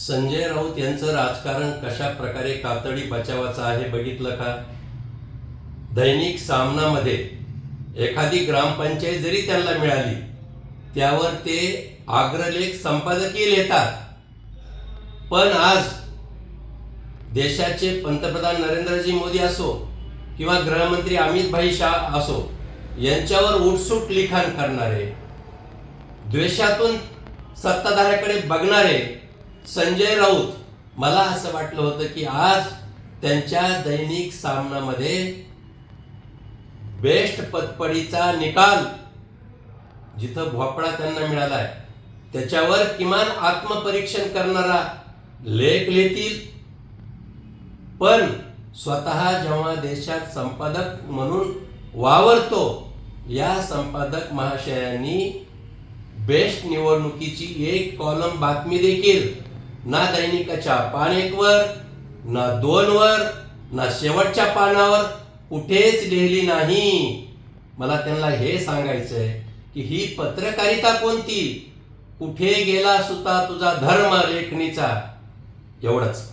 संजय राऊत यांचं राजकारण कशा प्रकारे कातडी बचावाचं आहे बघितलं का? दैनिक सामनामध्ये एखादी ग्रामपंचायत जरी त्यांना मिळाली त्यावर ते अग्रलेख संपादकीय लिहितात पण आज देशाचे पंतप्रधान नरेंद्रजी मोदी असो किंवा गृहमंत्री अमित भाई शाह असो यांच्यावर उठसूट लिखाण करणारे द्वेषातून सत्ताधाऱ्याकडे बघणारे संजय राऊत मला असं वाटलं होतं की आज त्यांच्या दैनिक सामनामध्ये बेस्ट पतपडीचा निकाल जिथं भोपळा त्यांना मिळालाय त्याच्यावर किमान आत्मपरीक्षण करणारा लेख लिहितील. पण स्वतः जेव्हा देशात संपादक म्हणून वावरतो या संपादक महाशयांनी बेस्ट निवडणुकीची एक कॉलम बातमी देखील ना दैनिकाच्या पान एकवर ना दोनवर ना शेवटच्या पानावर कुठेच लिहिली नाही. मला त्यांना हे सांगायचं आहे की ही पत्रकारिता कोणती? कुठे गेला सुद्धा तुझा धर्म लेखणीचा? एवढंच.